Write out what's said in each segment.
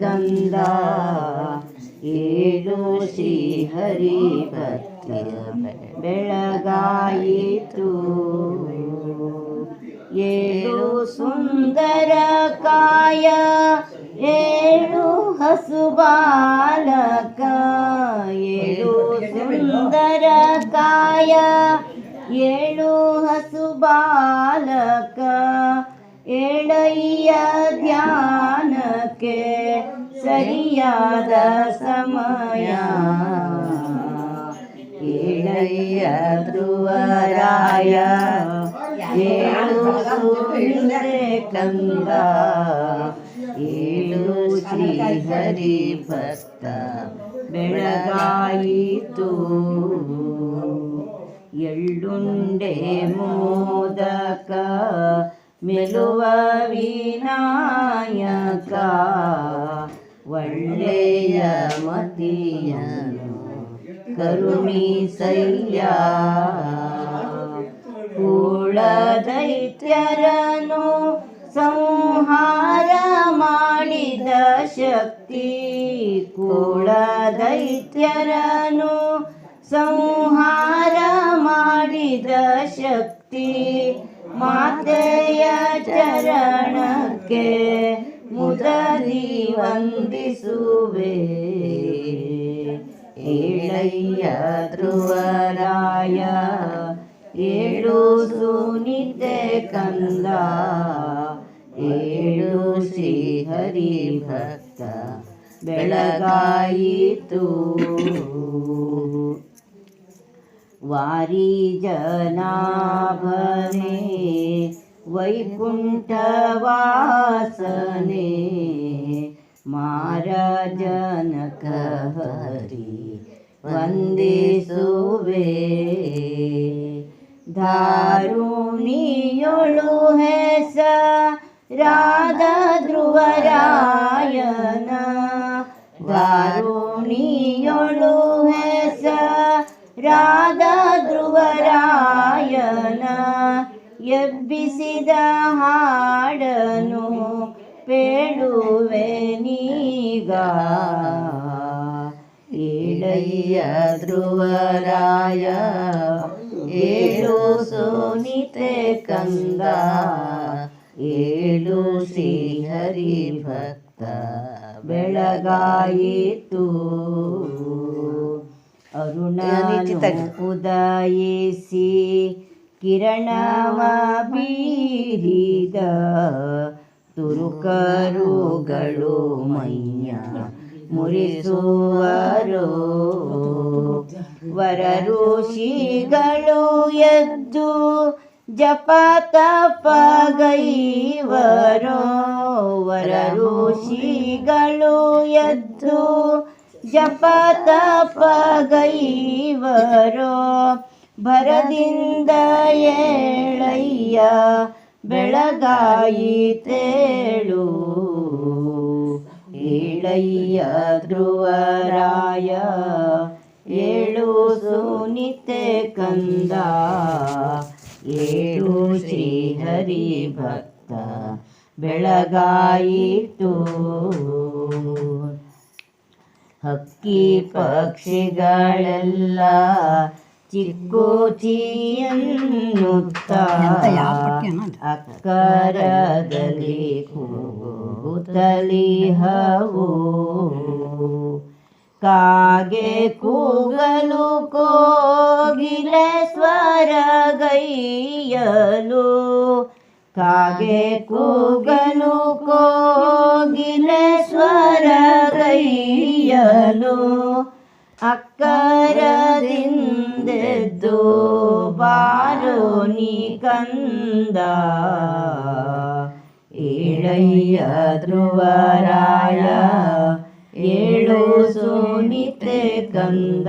ಕಂದ ಏಳು ಶ್ರೀಹರಿ ಭಕ್ತಿಯ ಬೆಳಗಾಯಿತು ಸಮಯ ಏಳಯ್ಯ ಧ್ರುವರಾಯ ಏಳು ಸೂರ್ಯ ಕಂದ ಏಳು ಶ್ರೀಹರಿ ಭಕ್ತ ಬೆಳಗಾಯಿತು ಎಳ್ಳುಂಡೆ ಮೋದಕ ಮೆಲುವ ವಿನಾಯಕ ಒಳ್ಳೆಯ ಮತಿಯನು ಕರುಣಿಸಯ್ಯ ಕೂಳ ದೈತ್ಯರನು ಸಂಹಾರ ಮಾಡಿದ ಶಕ್ತಿ. ಕೂಳ ದೈತ್ಯರನು ಸಂಹಾರ ಮಾಡಿದ ಶಕ್ತಿ. ಮಾತೆಯ ಚರಣಕ್ಕೆ ಮುದಲಿ ವಂದಿಸುವೆ. ಏಳಯ್ಯ ಧ್ರುವರಾಯ ಏಳು ಸುನಿತೆ ಕಂದ ಏಳು ಶ್ರೀಹರಿ ಭಕ್ತ ಬೆಳಗಾಯಿತು ವಾರಿ ಜನಾಭನೆ ವೈಕುಂಠವಾಸನೆ ಮಾರ ಜನಕ ಹರಿ ವಂದಿಸುವೆ ದಾರುಣಿಯೊಳು ಹೆಸ ರಾಧ ಧ್ರುವರಾಯನ. ದಾರುಣಿಯೊಳು ಹೆಸ ರಾಧ ಧ್ರುವರಾಯನ. ಎಬ್ಬಿಸಿದ ಹಾಡನು ಪೇಳುವೆ ನೀಗ ಏಳಯ್ಯ ಧ್ರುವರಾಯ ಏಳು ಸೋನಿತೆ ಕಂದ ಏಳು ಶ್ರೀಹರಿ ಭಕ್ತ ಬೆಳಗಾಯಿತು. ಅರುಣ ಉದಯಿಸಿ ಕಿರಣವ ಬೀರಿದ ತುರುಕರುಗಳು ಮೈಯ ಮುರಿಸುವರು. ವರ ಋಷಿಗಳು ಎದ್ದು ಜಪ ತಪಗೈವರೋ ವರ ಋಷಿಗಳು ಎದ್ದು ಜಪ ತಪಗೈವರೋ ಭರದಿಂದ ಏಳಯ್ಯ ಬೆಳಗಾಯಿತೇಳು ಏಳಯ್ಯ ಧ್ರುವರಾಯ ಏಳು ಸುನಿತೆ ಕಂದ. ಏಳು ಶ್ರೀಹರಿ ಭಕ್ತ ಬೆಳಗಾಯಿತು ಹಕ್ಕಿ ಪಕ್ಷಿಗಳೆಲ್ಲ ಚಿಕ್ಕೋಚಿಯನ್ನುತ್ತ ಅಕ್ಕರದಲ್ಲಿ ಕೂಗುತ್ತಲಿ ಕಾಗೆ ಕೂಗಲು ಕೋಗಿಲ ಸ್ವರಗೈಯಲು ಕಾಗೆ ಕೂಗಲು ಕೋಗಿಲ ಸ್ವರಗೈಯಲು ಬಾರೋ ನೀ ಕಂದ. ಏಳಯ್ಯ ಧ್ರುವರಾಯ, ಏಳು ಸುನಿತೆ ಕಂದ.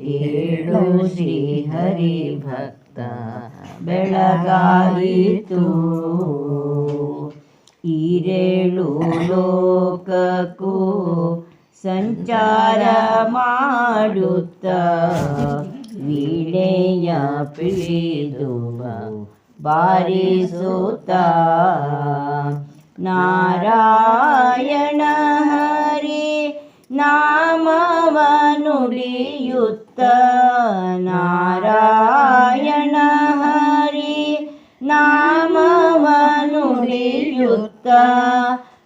ಏಳು ಶ್ರೀಹರಿ ಭಕ್ತ ಬೆಳಗಾಯಿತು ಈರೇಳು ಲೋಕಕ್ಕೂ ಸಂಚಾರ ಮಾಡುತ್ತ. ವೀಣೆಯ ಪಿಳಿದು ಬಾರಿಸುತ್ತ. ನಾರಾಯಣ ಹರಿ ನಾಮವನುಳಿಯುತ್ತ ನಾರಾಯಣ ಹರಿ ನಾಮವನುಳಿಯುತ್ತ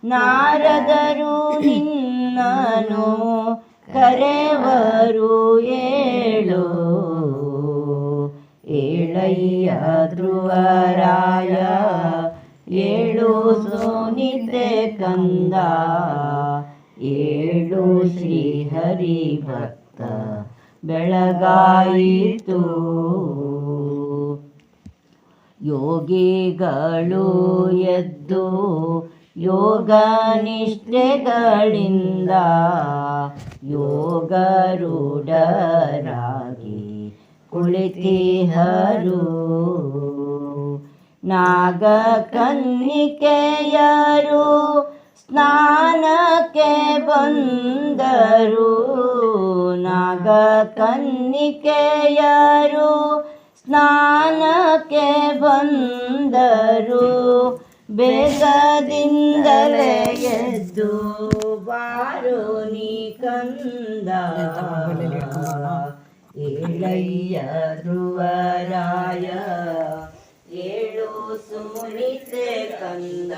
ನಾರದರು ನಿನ್ನನು ಕರೆವರು ಏಳು. ಏಳಯ್ಯ ಧ್ರುವರಾಯ, ಏಳು ಸೋನಿತೆ ಕಂದ, ಏಳು ಶ್ರೀಹರಿ ಭಕ್ತ ಬೆಳಗಾಯಿತು. ಯೋಗಿಗಳು ಎದ್ದು ಯೋಗ ನಿಷ್ಠೆಗಳಿಂದ ಯೋಗರೂಢರಾಗಿ ಕುಳಿತಿಹರು. ನಾಗ ಕನ್ನಿಕೆಯರು ಸ್ನಾನಕ್ಕೆ ಬಂದರು. ನಾಗ ಕನ್ನಿಕೆಯರು ಸ್ನಾನಕ್ಕೆ ಬಂದರು. ಬೇಗದಿಂದಲೇ ಎದ್ದು ಬಾರು ನೀ ಕಂದ ಏಳಯ್ಯ ಧ್ರುವರಾಯ. ಏಳು ಸುನಿತೆ ಕಂದ.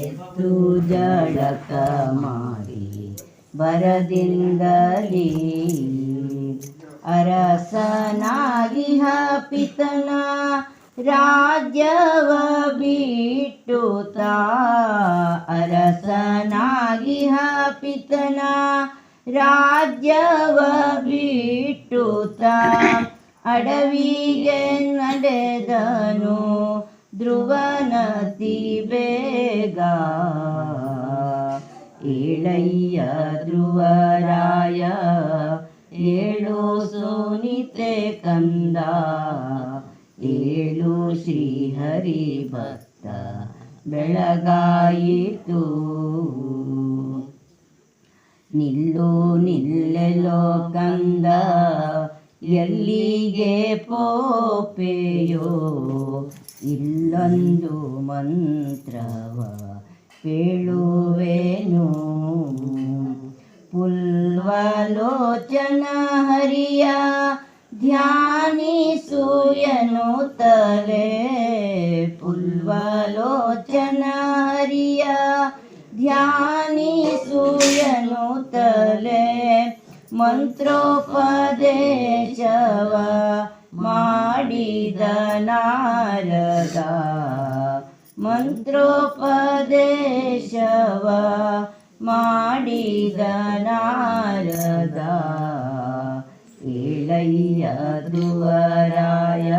ಎದ್ದು ಜಳಕ ಮಾಡಿ ಬರದಿಂದಲೇ ಅರಸನಾಗಿಹ ಹಪಿತನ ರಾಜ್ಯವ ಬಿಟ್ಟುತ. ಅರಸನಾಗಿ ಹಪಿತನ ರಾಜ್ಯವ ಬಿಟ್ಟುತ. ಅಡವಿಗೆ ನಡೆದನು ಧ್ರುವನತಿ ಬೇಗ. ಏಳಯ್ಯ ಧ್ರುವರಾಯ ಏಳು ಸೋನಿತೆ ಕಂದ, ಏಳು ಶ್ರೀಹರಿ ಭಕ್ತ, ಬೆಳಗಾಯಿತು. ನಿಲ್ಲು ನಿಲ್ಲೆಲೋ ಕಂದ ಎಲ್ಲಿಗೆ ಪೋಪೆಯೋ? ಇಲ್ಲೊಂದು ಮಂತ್ರವ ಕೇಳುವೆನು. ಪುಲ್ವಲೋಚನ ಹರಿಯ ಧ್ಯಾನಿಸುಯನು ತಲೆ ಪುಲ್ವಲೋಚನ ಹರಿಯ ಧ್ಯಾನಿಸುಯನು ತಲೆ ಮಂತ್ರೋಪದೇಶವ ಮಾಡಿದ ನಾರದ ಮಂತ್ರೋಪದೇಶವ ಮಾಡಿದ ನಾರದ ಏಳಯ್ಯ ದುವರಾಯ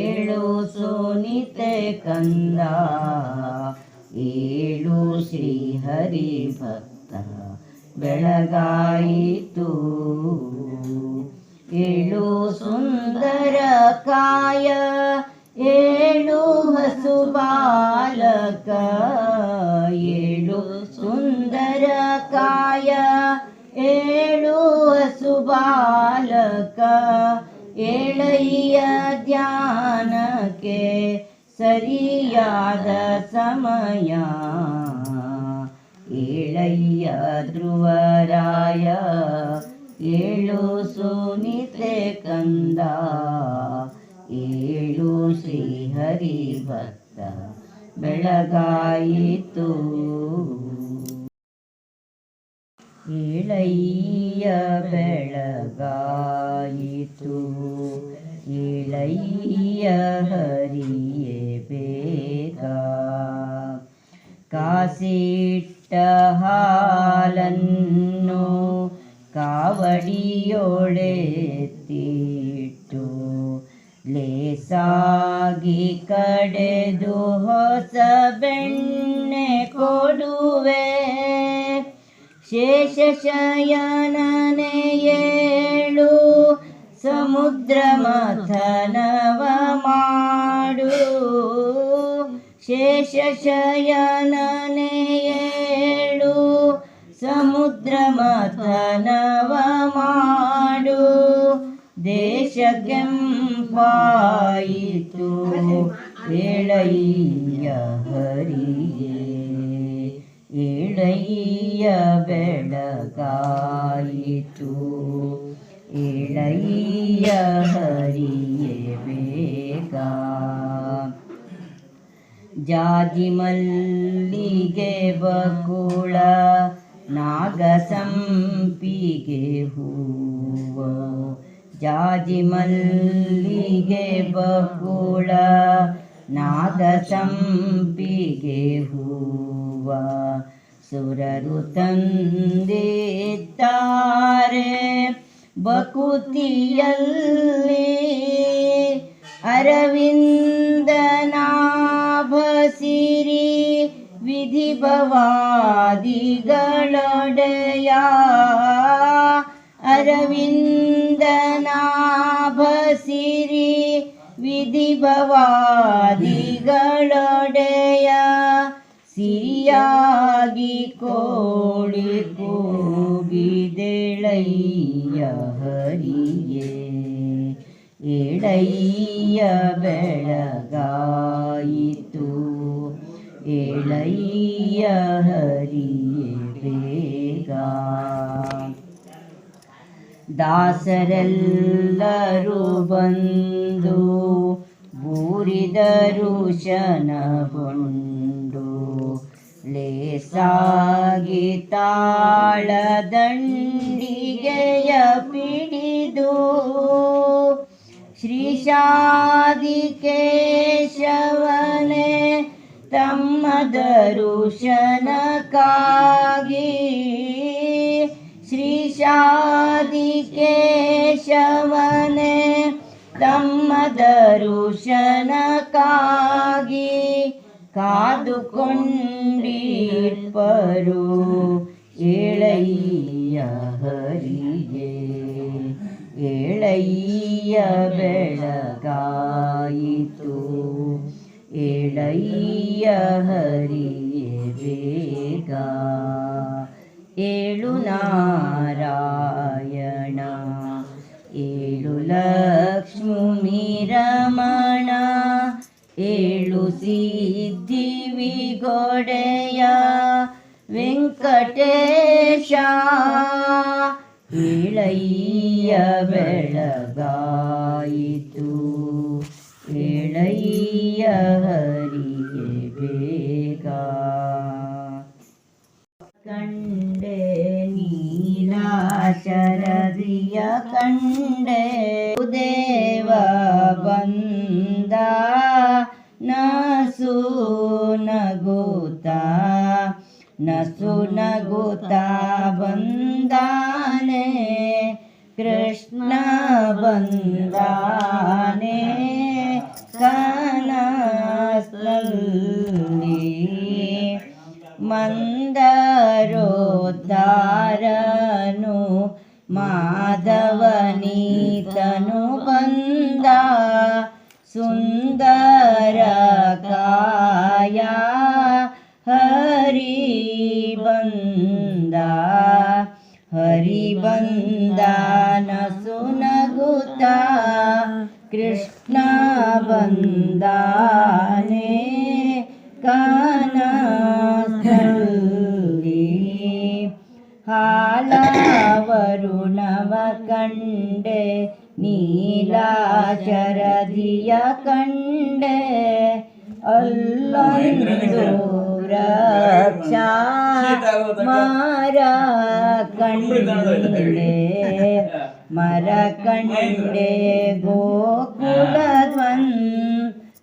ಏಳು ಸೋನಿತೆ ಕಂದ, ಏಳು ಶ್ರೀಹರಿ ಭಕ್ತ ಬೆಳಗಾಯಿತು. ಏಳು ಸುಂದರ ಕಾಯ, ಏಳು ಹಸು ಬಾಲಕ, ಏಳು ಸುಂದರ ಕಾಯ ಏಳು ಸುಬಾಲಕ, ಏಳಯ್ಯ ಧ್ಯಾನಕ್ಕೆ ಸರಿಯಾದ ಸಮಯ. ಏಳಯ್ಯ ಧ್ರುವರಾಯ, ಏಳು ಸುನಿತೆ ಕಂದ, ಏಳು ಶ್ರೀಹರಿ ಭಕ್ತ ಬೆಳಗಾಯಿತು. ಏಳಯ್ಯ ಬೆಳಗಾಯಿತು. ಇಳೈಯ ಹರಿಯೇ ಬೇಗ. ಕಾಸಿಟ್ಟ ಹಾಲನ್ನು ಕಾವಡಿಯೊಳೆತ್ತಿಟ್ಟು ಲೇಸಾಗಿ ಕಡೆದು ಶೇಷಶಯನನೆ ಏಳು ಸಮುದ್ರ ಮಥನವ ಮಾಡು. ಶೇಷಶಯನನೆ ಏಳು ಸಮುದ್ರ ಮಥನವ ಮಾಡು. ದೇಶ ಕೆಂಪಾಯಿತು ಏಳಯ್ಯ ಏಳಯ್ಯ ಬೆಳಗಾಯಿತು. ಇಳೆಯ ಹರಿಯೇ ಬೇಗ. ಜಾಜಿ ಮಲ್ಲಿಗೆ ಬಕುಳ ನಾಗಸಂಪಿಗೆ ಹೂವ. ಜಾಜಿ ಮಲ್ಲಿಗೆ ಬಕುಳ ನಾಗಸಂಪಿಗೆ ಹೂವ. ಸುರರು ತಂದಿದ್ದಾರೆ ಬಕುತಿಯಲ್ಲಿ ಅರವಿಂದನಾಭಸಿರಿ ವಿಧಿಭವಾದಿಗಳೊಡೆಯ. ಅರವಿಂದನಾಭಸಿರಿ ವಿಧಿಭವಾದಿಗಳೊಡೆಯ. ಸಿರಿಯಾಗಿ ಕೋಳಿ ಕೂಗಿದೆಳಯ್ಯ ಹರಿಯೇ. ಏಳಯ್ಯ ಬೆಳಗಾಯಿತು. ಏಳಯ್ಯ ಹರಿಯೇ ಬೇಗ. ದಾಸರೆಲ್ಲರೂ ಬಂದು ಬೂರಿದರು ಶನಗೊಂಡು ಲೇಸಾಗಿ ತಾಳದಂಡಿಗೆಯ ಪಿಡಿದು ಶ್ರೀಶಾದಿ ಕೇಶವನೇ ತಮ್ಮ ದರುಶನಕ್ಕಾಗಿ ಶ್ರೀಶಾದಿ ಕೇಶವನೇ ತಮ್ಮ ದರುಶನಕ್ಕಾಗಿ ಕಾದುಕೊಂಡಿಪ್ಪರು ಏಳಯ್ಯ ಹರಿಯೇ ಏಳಯ್ಯ ಬೆಳಗಾಯಿತು ಏಳಯ್ಯ ಹರಿಯೇ ಬೇಗ ಏಳು ನಾರಾಯಣ ಏಳು ಲಕ್ಷ್ಮೀ ವಿಗೊಡೆಯ ವೆಂಕಟೇಶ ಏಳಯ್ಯ ಬೆಳಗಾಯಿತು ಏಳಯ್ಯ ಹರಿಯೇ ಬೇಗ ಕಂಡೆ ನೀಲಾಶರದಿಯ ಕಂಡೆ ದೇವ न सुनगुता वन्दाने कृष्ण वन्दाने गनस्लि मन्दरोदार माधवनीतनुबन्दा सुन् തമ്പുരാനെ കാനാസ്തല്ലി ഹാലവരുണവ കണ്ട് നീലാശരതിയ കണ്ട് അല്ലൂരക്ഷ മാരാ കണ്ടേ. മര കണ്ടേ ഗോകുലദ്വന്ദ്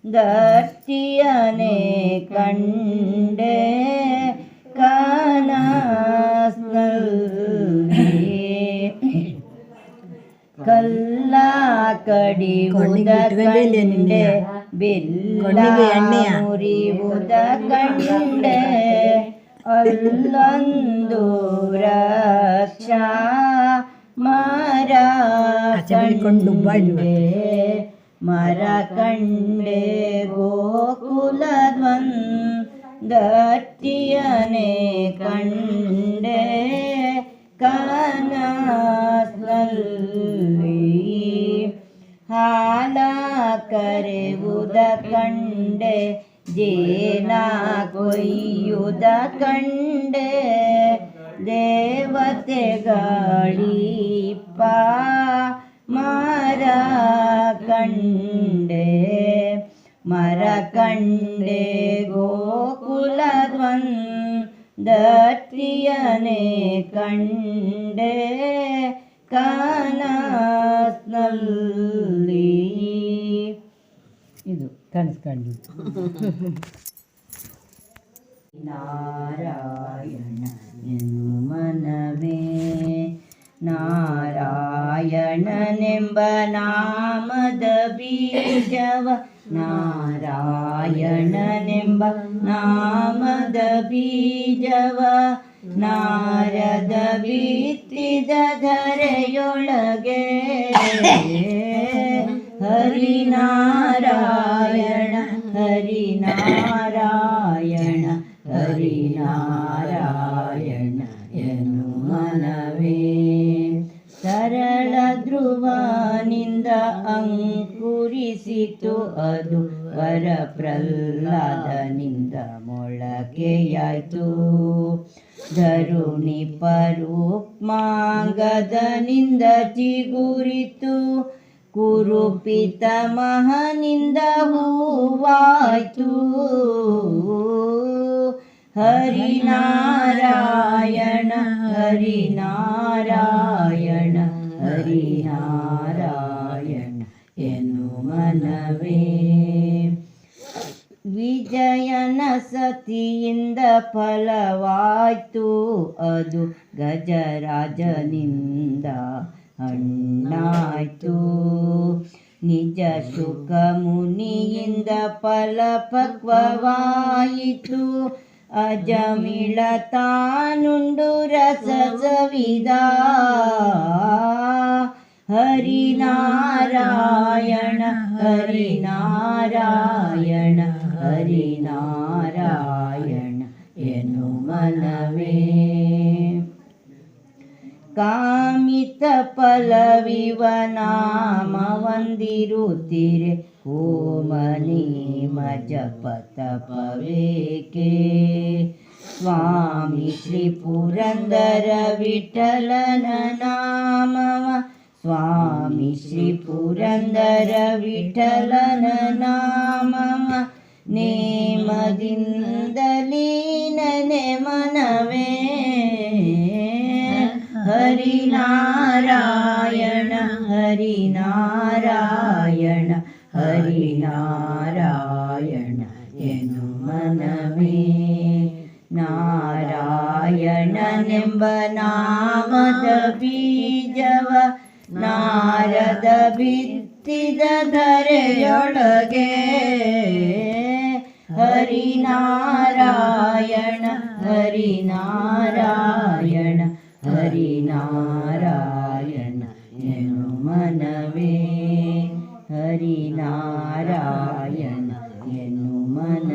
ദാർത്തിയനെ കണ്ട് കല്ലാക്കടി ഉദകണ്ട് ബില്ലാമുറി ഉദകണ്ട് അല്ലൊന്തു രക്ഷ ಅಲ್ಲೊಂದು ರಕ್ಷಾ ಮರ ಕಂಡೆ ಮರ ಕಂಡೆ ಗೋಕುಲದ್ವನ್ ದಟ್ಟಿಯನೆ ಕಂಡೆ ಕನಸಲ್ಲಿ ಹಾಲ ಕರೆಯುವುದ ಕಂಡೆ ಜೇನ ಕೊಯ್ಯುದ ಕಂಡೆ ದೇವತೆಗಳಿಪ್ಪ ಮರ ಕಂಡೆ ಗೋಕುಲದ್ವನ್ ದತ್ತಿಯನೆ ಕಂಡೆ ಕನಸ್ನಲ್ಲಿ. ಇದು ಕನಸ್ಕಂಡು. ನಾರಾಯಣ ಮನವೇ. ನಾರಾಯಣನೆಂಬ ನಾಮದ ಬೀಜವ ನಾರಾಯಣನೆಂಬ ನಾಮದ ಬೀಜವ ನಾರದ ಬಿತ್ತಿದ ಧರೆಯೊಳಗೆ. ಹರಿನಾರಾಯಣ ಹರಿನಾರಾಯಣ. ಅಂಕುರಿಸಿತು ಅದು ವರ ಪ್ರಹ್ಲಾದನಿಂದ ಮೊಳಕೆಯಾಯ್ತು. ಧರುಣಿ ಪರುಮಾಂಗದನಿಂದ ಚಿಗುರಿತು. ಕುರುಪಿತ ಮಹನಿಂದ ಹೂವಾಯ್ತು. ಹರಿನಾರಾಯಣ ಹರಿನಾರಾಯಣ ಹರಿನಾರಾಯಣ ಎನ್ನು ಮನವೇ. ವಿಜಯನ ಸತಿಯಿಂದ ಫಲವಾಯ್ತು ಅದು ಗಜರಾಜನಿಂದ ಹಣ್ಣಾಯ್ತು. ನಿಜ ಶುಕ ಮುನಿಯಿಂದ ಫಲ ಪಕ್ವವಾಯಿತು ಅಜಮಿಳ ತಾನುಂಡು ರಸ ಸವಿದ हरिनारायण हरिनारायण हरिनारायण हरिनारायणु मनवे। कामितपलविवनाम वन्दिरुतिरे ॐ मेमजपतपवेके स्वामी त्रिपुरन्दरविठलननाम स्वामी श्रीपुरन्दरविठलन नाम नेमदिन्दलीनने मनमे हरिनारायण हरिनारायण हरिनारायण मनमे नारायण निम्बनामदपि ನಾರದ ಬಿತ್ತಿದ ಧರೆಯೊಳಗೆ ಹರಿನಾರಾಯಣ ಹರಿನಾರಾಯಣ ಹರಿನಾರಾಯಣ ಎನು ಮನವೇ ಹರಿನಾರಾಯಣ ಎನು ಮನ